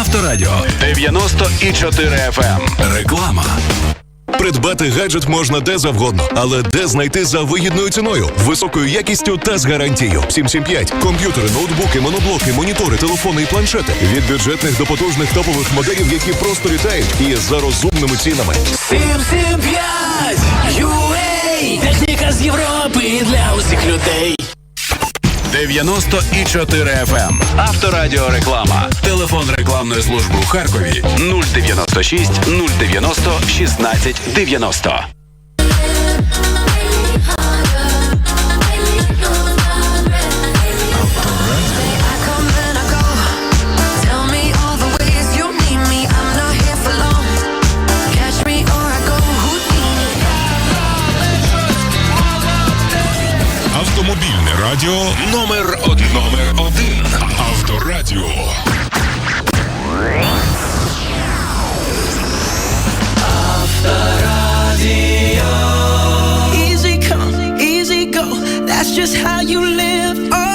Авторадіо 90,4 FM. Реклама. Придбати гаджет можна де завгодно, але де знайти за вигідною ціною, високою якістю та з гарантією. 775. Комп'ютери, ноутбуки, моноблоки, монітори, телефони і планшети. Від бюджетних до потужних топових моделів, які просто літають, і за розумними цінами. 775 UA Техніка з Європи для усіх людей 90,4 FM. Авторадіо реклама. Телефон рекламної служби у Харкові 096 090 16 90. Автомобільне радіо номер 1 Номер 1 Авторадіо. Авторадіо. Easy come, easy go. That's just how you live. Uh.